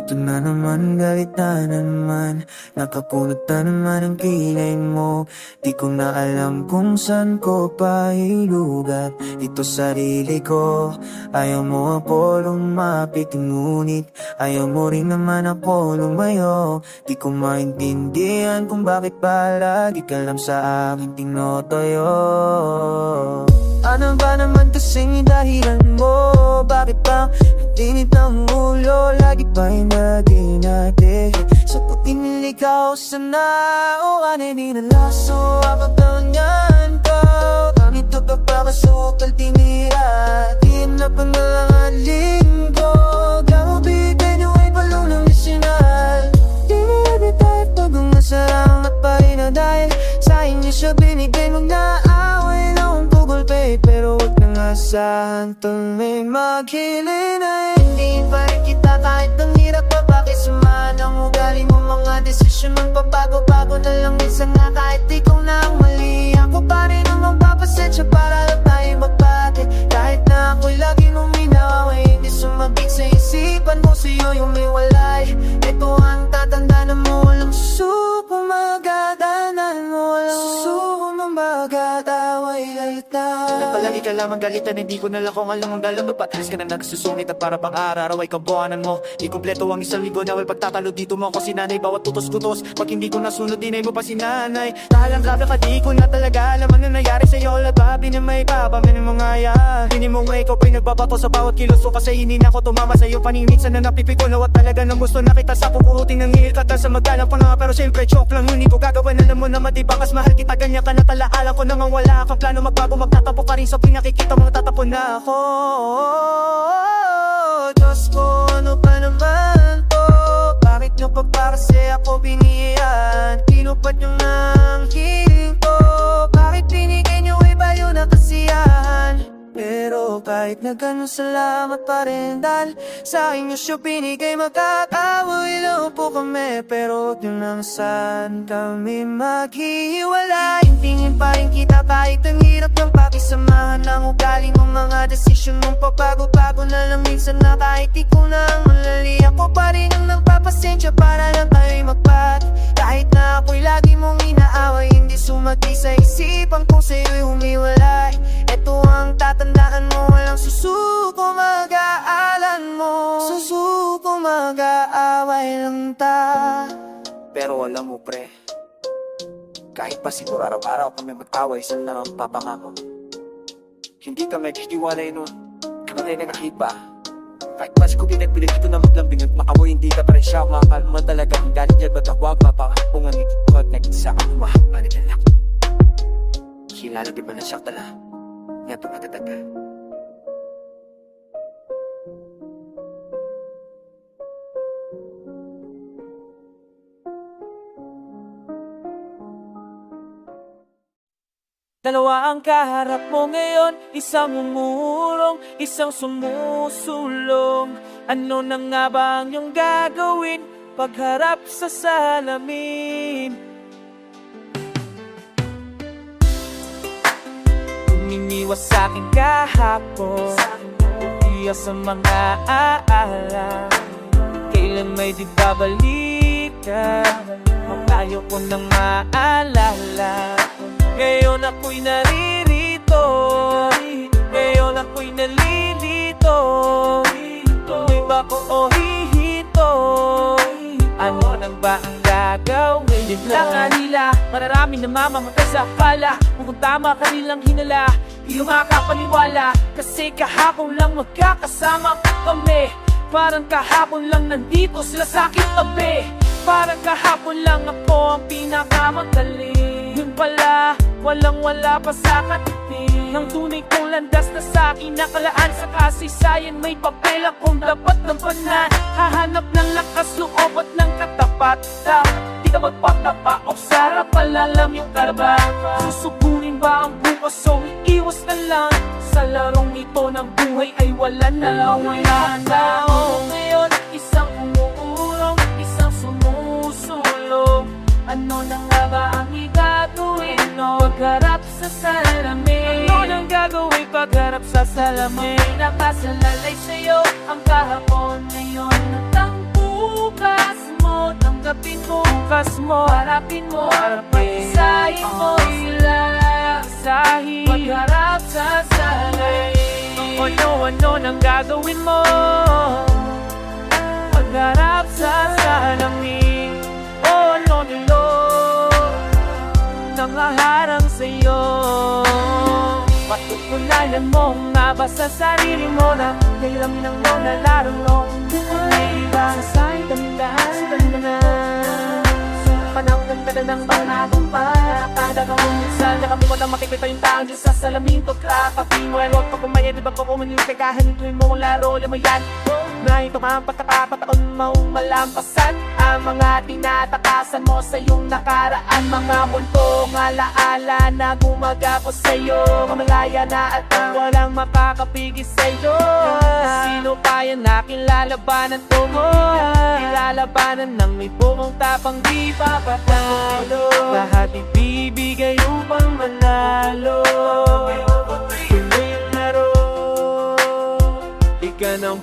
Ito na naman, galit na naman. Nakapulot na naman ang kilay mo. Di ko na alam kung saan ko pa ilugat Ito sarili ko Ayaw mo ako lumapit. Ngunit ayaw mo rin naman ako lumayo. Di ko maintindihan kung bakit palagi ka lang sa akin tinotoyo. Ano ba naman kasing dahilan mo? Bakit ba Tinit ang ulo, lagi pa hinati-nati Sa puting niligaw sa nao Ano ninalaso, akatangan ko Magpapago-bago na Palagi ka lamang galitan, hindi ko na lang kung alam ang dalang Patalis ka na nagsusungit at para pang araw ay kabuhanan mo. Di kumpleto ang isang na way pagtatalo dito mo. Ako si nanay Bawat tutos-kutos, pag hindi ko nasunod dinay mo pa si nanay. Tahalang grabe ka, di ko na talaga alam ano nangyari sa'yo. Lababi na may baba, may mga yan. Hindi mo nga ikaw pa'y nagbabato sa bawat kilos ko Kasi hindi na ako tumama sa'yo paninitsan na napipiko At talaga nang gusto na kita sa pupuruting ng ngihil ka sa magkalang pa nga Pero syempre joke lang. Hindi ko gagawin Alam mo naman di ba kas mahal kita. Ganyan ka na tala Alam ko namang wala akong plano. Magbago Magtatapo ka rin sa pinakikita mga tatapon na ako Diyos ko, ano ba naman to? Bakit nyo pa para sa ako biniyan? Tinupat nyo ng hiling ko Bakit binigay nyo iba yun na kasiyahan? Pero kahit na ganun salamat pa rin Dahil sa inyo siya binigay Magkakaway lang po kami Pero huwag nyo nang saan kami maghihiwalay Tingin pa rin kita kahit ang hirap ng pakisamahan Ng ugali mong mga desisyon mong pabago-bago na lang. Minsan na kahit ikaw na ang malali Ako pa rin ang nagpapasensya para lang tayo'y magpat Kahit na ako'y lagi mong inaaway Hindi sumagi sa isipan kung sa'yo'y humiwalay. Ito ang tatandaan mo Walang susuko mag-aalan mo. Susuko mag-aaway lang ta. Pero alam mo pre Kahit pa siguro araw-araw kami mag-away sa na ang papangako Hindi ka maghihiwalay nun. Kami na nakakiba Kahit pa siguro pinagpilit ito na maglambing At makamoy hindi ka pa rin siya. Mahal mo talaga ang galit yan Ba't ako mapangapungan Connect sa akin Mahal na lang Kilala di ba na siya tala? Nga tumatataga Dalawa ang kaharap mo ngayon Isang umurong, isang sumusulong. Ano na nga ba ang iyong gagawin? Pagharap sa salamin. Uminiwas sa akin kahapon Iya sa mga aalam. Kailan may di babalikan? Malayo ko nang maalala Ngayon ako'y naririto. Ngayon ako'y nalilito. Tuloy ba o hihito? Ano nang ba ang gagawin? Bigla nga nila Mararami na mamamatay sa pala. Kung tama ka hinala Di makapaniwala. Kasi kahapon lang magkakasama kami. Parang kahapon lang nandito sila sa aking tabi. Parang kahapon lang ako ang pinakamagaling Yun pala, walang wala pa sa katiting Ng tunay kong landas na sa akin nakalaan Sa kasaysayan may papel akong dapat lampanan Hahanap ng lakas loob at ng katapatan Di ka magpatapa o sarap palalam yung karaban Susubunin ba ang bukas o iiwas na lang? Sa larong ito ng buhay ay wala na na ako ngayon Isang umuurong, isang sumusulong Ano na nga ba ang igagawin o Pagharap sa salamin? Ano nang gagawin pagharap sa salamin? Nakasalalay sa'yo ang kahapon ngayon. Natangpo bukas mo Tanggapin mo. Bukas mo Harapin mo. Harapin. Isahin mo ilang Isahin Pagharap sa salamin. Kung ano-ano nang gagawin mo. Pagharap sa salamin Nangaharang sa'yo. Patutunayan mo nga ba sa sarili mo Na kailangan ng mo. Na larong May iba sa dahan sa dahan Panahon ng tagal ng panahon pa Kada ka mong minsan Nakabi mo na makikita yung taong Diyos sa salamin to. Kapapin mo Huwag pa kumain Di ba ko kumanin Kagahan tuloy mo ang laro Alam mo Na ito ang pagkakataon mong malampasan Ang mga tinatakasan mo sa iyong nakaraan. Mga multong alaala na gumagapos sa iyo Malaya na at walang makakapigil sa iyo Sino pa yan aking lalabanan ko mo? Ilalabanan ng may buong tapang di papatalo. Lahat ibibigay upang manalo. Tuloy ang laro. Ika ng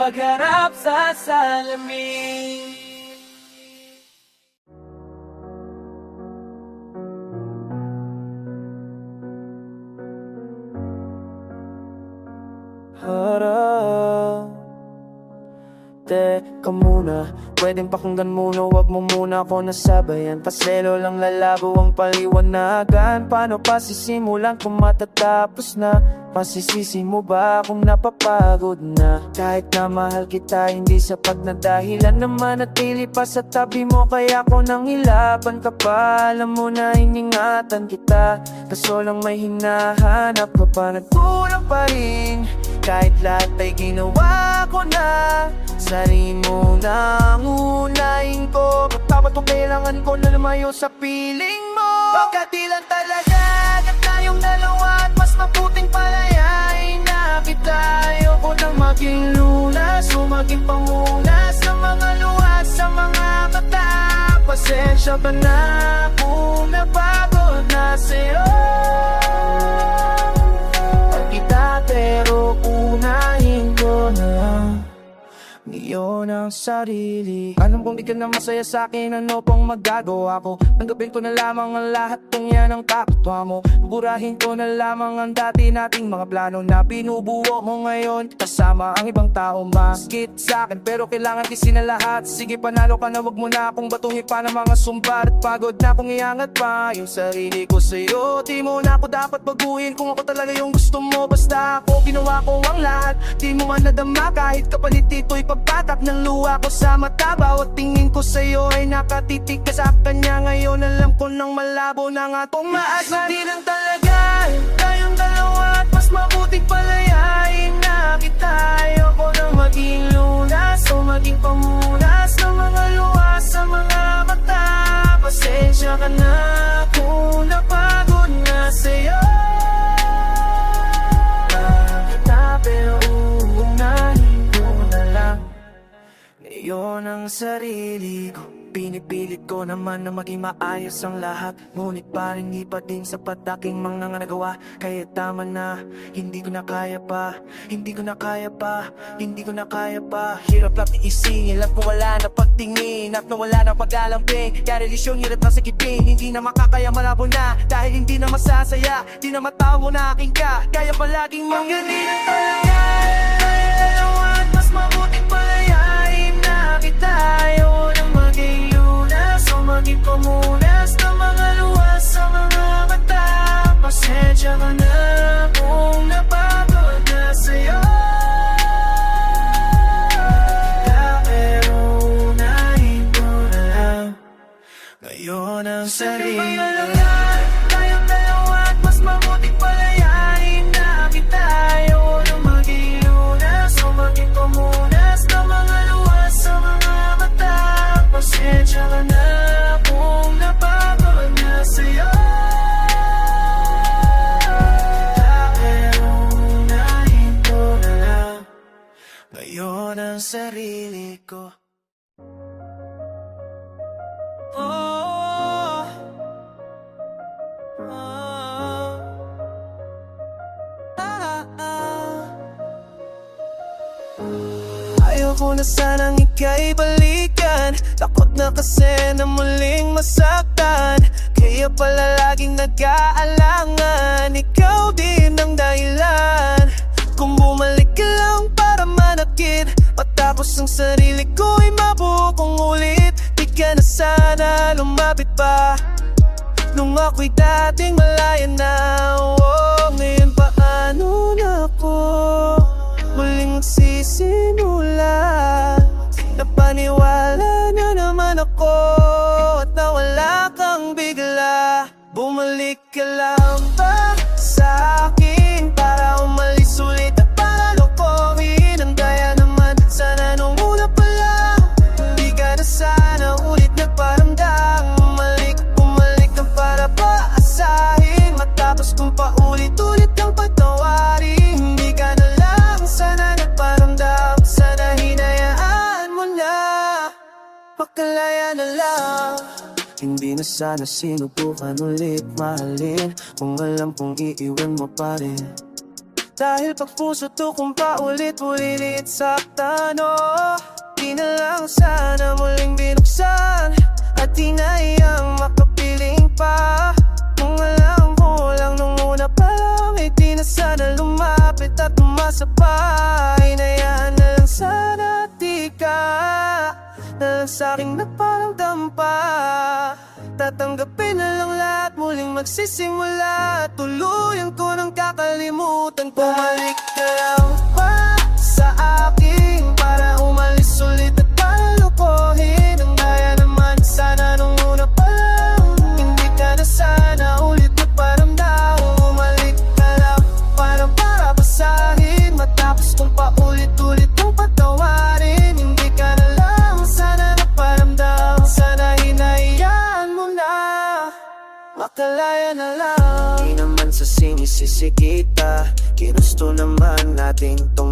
Pagharap sa salamin. Harap. Teka muna, pwedeng pakinggan mo muna ako nasabayan Paselo lang lalabo ang paliwanagan. Paano pa sisimulan kung matatapos na? Pasisisi mo ba kung napapagod na? Kahit na mahal kita hindi sapat na dahilan na manatili pa sa tabi mo. Kaya ko nang hilaban ka pa Alam mo na iningatan kita. Kaso lang may hinahanap pa Nagkulang pa rin. Kahit lahat ay ginawa ko na. Sarili mo nang unahin ko. Dapat kung kailangan ko na lumayo sa piling mo. Baka di lang talaga Agad tayong dalawa At mas mabuting palayain na kita. Ayoko nang maging lunas O maging pangunas Ng mga luha sa mga mata. Pasensya ka na kung napagod na sa'yo unahin ngayon ang sarili. Alam kong di ka na masaya sa akin Ano pang magagawa ko? Tanggapin ko na lamang ang lahat Kung yan ang kapwa mo. Buburahin ko na lamang ang dati nating mga plano Na binubuo mo ngayon. Kasama ang ibang tao Maskit sa akin pero kailangan tisin na lahat. Sige panalo ka na wag mo na akong batuhin pa ng mga sumbar. At pagod na akong iangat pa Yung sarili ko sa'yo. Di mo na ako dapat baguhin Kung ako talaga yung gusto mo. Basta ako ginawa ko ang lahat. Di mo man nadama kahit kapalit ito'y pagpatak ng luha ko sa mata. Bawat tingin ko sa'yo ay nakatitig ka sa kanya. Ngayon alam ko nang malabo na nga. Tong maasma Di lang talaga tayong dalawa At mas mabuting palayain na kita. Ayoko nang maging lunas o maging pamunas Ng mga luha sa mga mata Pasensya ka na kung napagod na sa'yo Ngayon ang sarili ko. Pinipilit ko naman na maging maayos ang lahat. Ngunit parang di pa din sapat aking mga nagawa. Kaya tama na, hindi ko na kaya pa. Hindi ko na kaya pa, hindi ko na kaya pa. Hirap lang iisingin at wala na pagtingin. At nawala na pag-alambing Kaya relisyon hirap na sikipin Hindi na makakaya malabo na. Dahil hindi na masasaya Di na matawo na aking ka. Kaya palaging mong ganito talaga at mas na tayo ng mag-iunas O mag-ipamunas mga luwas sa mga mata. Pasensya ka na kung napagod na sa'yo. Ngayon ang sarili. Sino ba yung mas mabuting pala. Pasensya ka na kung napagawa na sa'yo. Na kasi na muling masaktan. Kaya pala laging nag-aalangan. Ikaw din ang dahilan. Kung bumalik ka lang para manakit Matapos ang sarili ko'y mabuo ulit. Di ka na sana lumapit pa. Nung ako'y dating malaya na Hindi na sana sinubukan ulit mahalin. Kung alam kong iiwan mo pa rin. Dahil pag puso to kung paulit-ulit saktan oh, Di na lang sana muling binuksan. At di na iyang makapiling pa. Kung alam ko lang nung una pa lang Eh di na sana lumapit at umasa pa Hinayaan na lang sana at di Na sa'king nagparamdam pa. Tatanggapin na lang lahat Muling magsisimula. Tuluyan ko nang kakalimutan. Bumalik ka lang ba sa akin sinisisi kita. Kinusto naman natin tong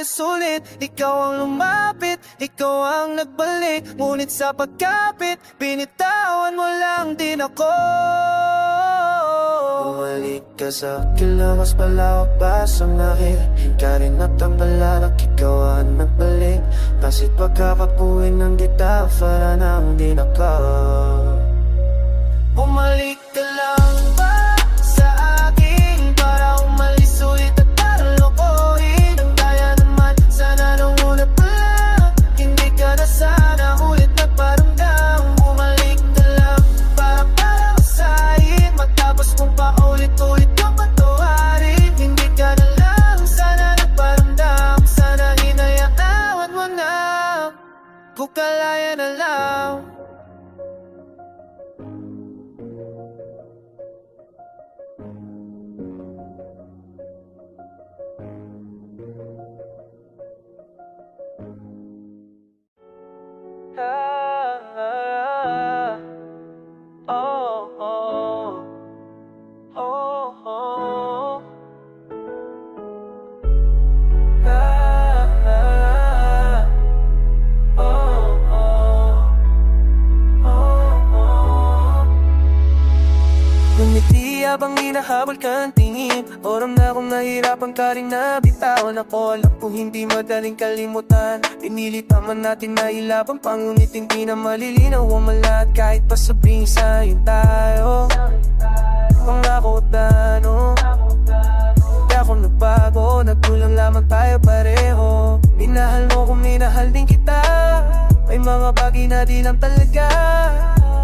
maayos ulit Ikaw ang lumapit, ikaw ang nagbalik. Ngunit sa pagkapit, binitawan mo lang din ako. Bumalik ka sa kilawas palawak ba sa nakit Ka rin natapalalak, ikaw ang nagbalik. Kasit pagkakapuin ng kita, para nang di naka Bumalik ka lang Kukalaya na lang hinahabol ka ang tingin. Oram na akong nahirapan ka rin na bitawan ako. Alam ko hindi madaling kalimutan. Pinilit naman natin na ilaban Pangunit hindi na malilinaw ang lahat Kahit pa sabihin sa'yo tayo. Pangako at ano? Di ako nagbago. Nagkulang lamang tayo pareho. Minahal mo kung minahal din kita. May mga bagay na di lang talaga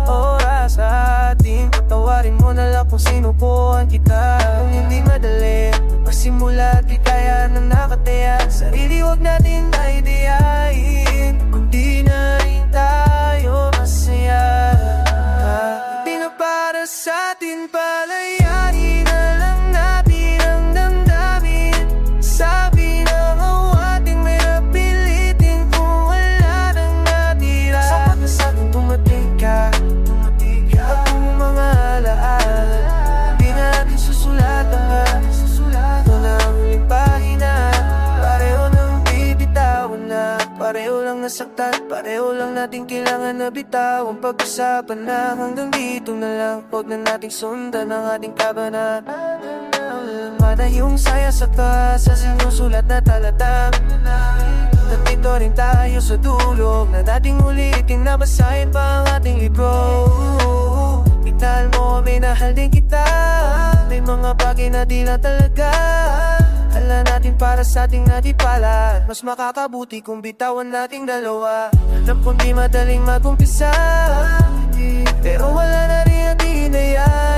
Oras sa ating Patawarin mo na lang kung sinubuhan kita. Kung hindi madali Magsimula at kaya na nakataya. Sarili huwag natin na ideyain Kung di na rin tayo masaya. Di na para sa atin palayan nasaktan. Pareho lang natin kailangan na bitaw Ang pag-usapan na. Hanggang dito na lang Huwag na nating sundan ang ating kabanat Mana yung saya sa taas Sa sinusulat na talatang Nandito rin tayo sa dulog Na dating ulitin na basahin pa ang ating libro. Ignal mo may nahal din kita. May mga bagay na di na talaga Hala natin para sa ating natipala. Mas makakabuti kung bitawan nating dalawa. Alam kong di madaling magumpisa. Pero wala na rin ang dinayain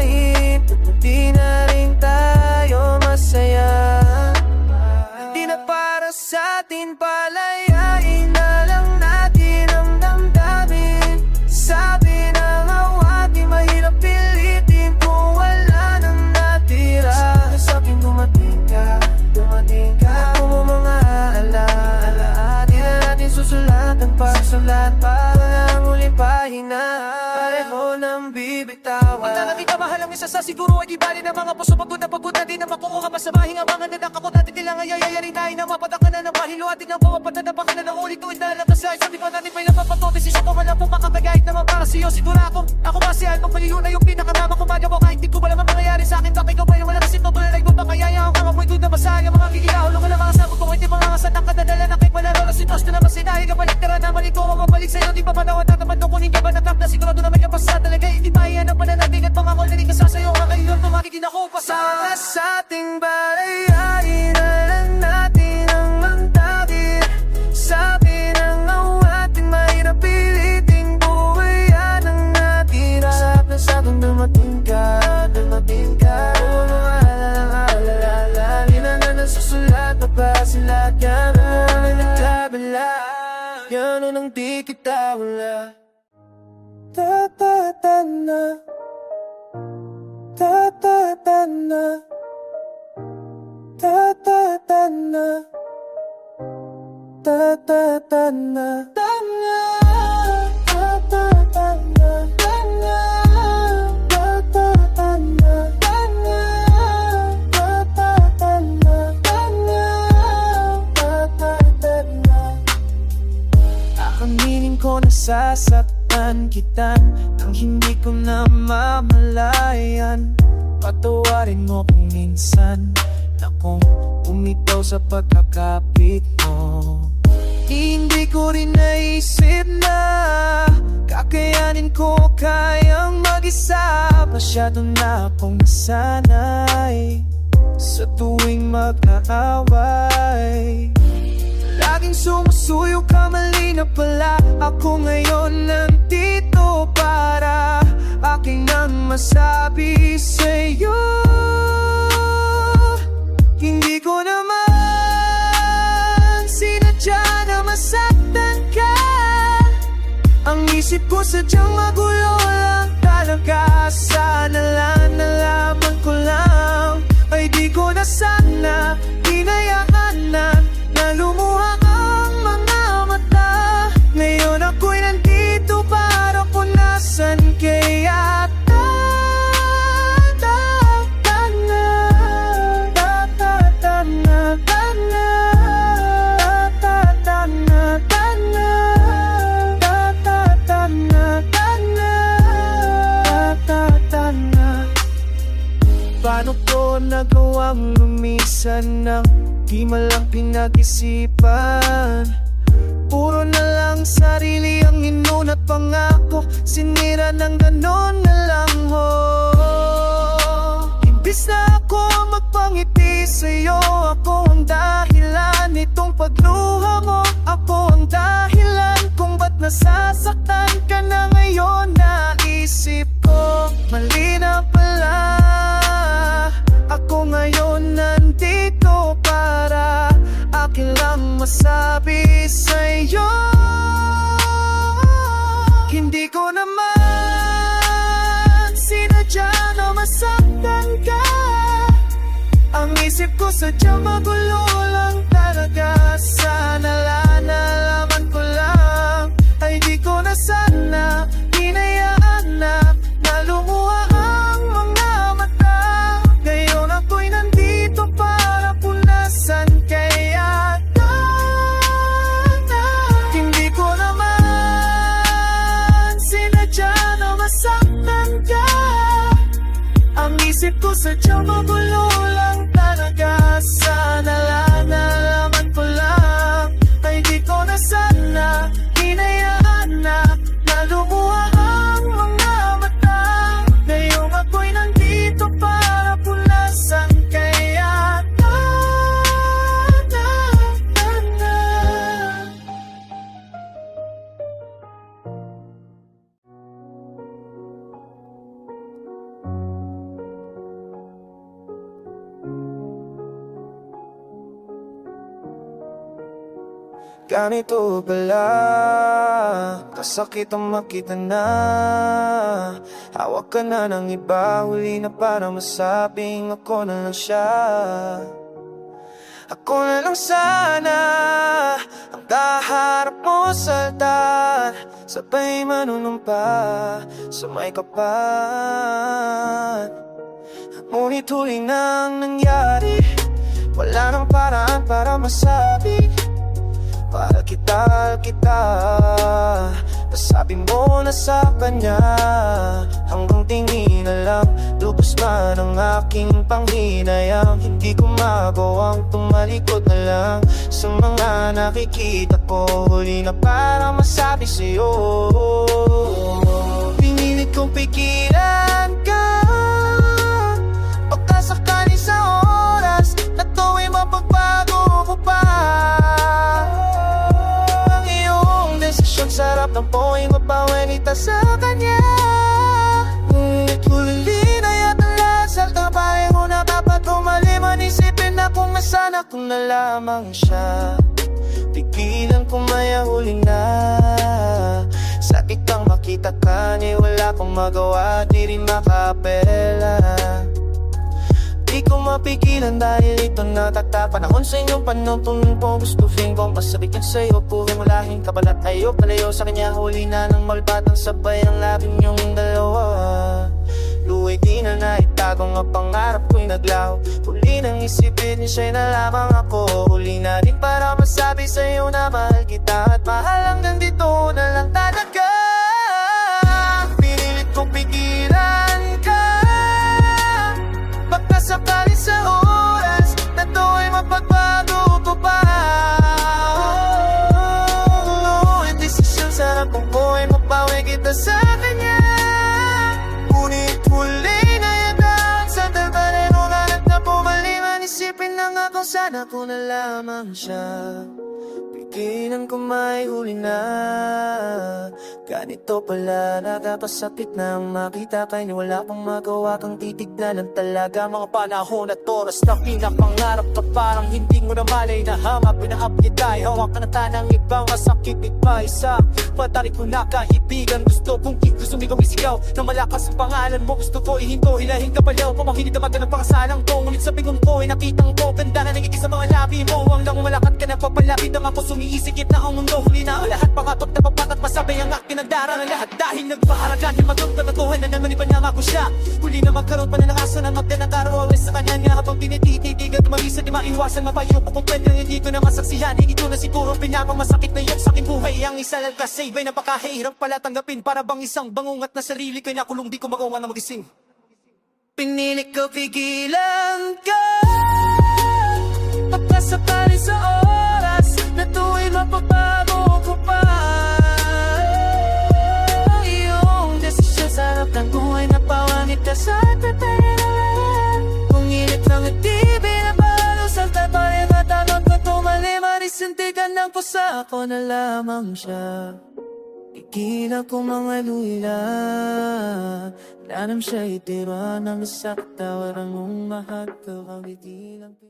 mahal ang isa sa siguro ay di bali ng mga puso Pagod na pagod na di na makukuha. Pa sa bahing Ang mga nanakakot natin kailangan yayayarin tayo. Na mapadaka na ng bahilo Ating ang pumapata na baka na ng ulit tuwid na lakas sa Sabi pa natin may napapato Desisyon ko wala po makakagayit naman para sa'yo. Siguro ako, ako ba si Alpag Paliyo na yung pinakarama ko? Madya ko kahit di ko alam ang mangyayari sa akin Bakit ikaw pa yung wala kasi ito Tulad ay mo ba kaya yung kang amoy doon na masaya Mga gigilahol ng mga sagot ko Hindi mga kasat ang kadadala na kay malaro Na sinos na naman sinahi ka balik Tara naman ito ang mabalik sa'yo Di pa manawan tataman nung kunin ka ba na sun. Ta-ta-ta-na. Ta-ta-ta-na. Ta-ta-ta-na. Tana. Ta-ta-ta-na. Tana. Ta-ta-ta-na. Tana. Ta-ta-ta-na. Ko nasasaktan kita Nang hindi ko na mamalayan Patawarin mo kung minsan Na kung umitaw sa pagkakapit mo. Hindi ko rin naisip na Kakayanin ko kayang mag-isa. Masyado na akong nasanay Sa tuwing mag-aaway. Laging sumusuyo ka mali na pala. Ako ngayon nandito para Aking nang masabi sa'yo isip ko sadyang magulo lang talaga Sana lang ko nagawang lumisan ng di malang pinag-isipan. Puro na lang sarili ang inunat pangako Sinira ng ganon na lang ho. Imbis na ako magpangiti sa'yo Ako ang dahilan nitong pagluha mo. Ako ang dahilan kung ba't nasasaktan ka na ngayon Naisip ko mali na pala masabi sa'yo. Hindi ko naman sinadya na masaktan ka. Ang isip ko sadyang magulo lang talaga. Sana lang isip ko sadyang Ganito pala Kasakit ang makita na. Hawak ka na ng iba Huli na para masabing Ako na lang siya. Ako na lang sana Ang kaharap mo sa altar. Sabay manunumpa Sa may kapat Ngunit huli nang nangyari Wala nang paraan para masabi kita, Nasabi mo na sa kanya Hanggang tingin na lang Lubos man ang aking panghinayang. Hindi ko magawang tumalikod na lang Sa mga nakikita ko. Huli na para masabi sa'yo. Pinilit kong pigilan ng poing mabawi kita sa kanya. Ngunit huli na yata lasal Tabahin mo na dapat umaliman Isipin na kung nasan ako na lamang siya. Pigilan ko maya huli na. Sakit kang makita ka ni wala kong magawa Di rin makapela Di ko mapigilan dahil ito natata Panahon sa inyong panuntunin po Gusto feeling kong pasabitin sa'yo. Puring walahing kabalat Ayaw palayo sa kanya. Huli na ng malbatang sabay Ang labing yung dalawa. Luway di na naitago nga pangarap ko'y naglaho. Huli nang isipin siya'y na lamang ako. Huli na rin para masabi sa'yo na mahal kita At mahal hanggang dito na lang. Talaga sana ko na siya Pigilan ko may huli na. Ganito pala Nakakasakit na makita Kaya wala pang magawa kang titignan lang talaga. Mga panahon at oras na pinapangarap ka Parang hindi mo na malay na hama Pinaap kita. Hawak ka na tanang ibang masakit pa isa Patarik ko na kaibigan Gusto kong Gusto migaw isigaw Na malakas ang pangalan mo Gusto ko ihinto Hilahin ka palaw. Pamahinid na magandang pangasalang ko Ngunit sa bingon ko ay nakitang ko Ganda na nangigit sa mga labi mo. Hanggang malakat ka na papalapit Ang ako sumiisikip na ang mundo Huli na ang lahat. Pangatot na papatat Masabay ang aking nagdara lahat. Dahil nagpaharagan Yung magkakatuhan na naman ipanama ko siya. Huli na magkaroon pa na ng asa ng magdanang araw Always sa kanya. Nga habang tinititigan Tumagisa di maiwasan Mapayo ko kung pwede Hindi ko na masaksihan. Ito na siguro pinapang masakit na yun sa aking buhay. Ang isa lang kasi Ba'y napakahirap pala tanggapin. Para bang isang bangungat na sarili ko'y nakulong Di ko magawa na magising. Pinilit ko pigilan ka. Pagkasakali sa oras Na tuwing mapagbago ko pa. Iyong desisyon sa harap ng buhay Na pawangit ka sa tatayan Kung init lang at di binabalo Salta pa rin at tanong ko tumaliman Isintigan ng ako na lamang siya. Ikilang ko mga luila Nanam siya itira ng sakta Warang umahag ka kawitilang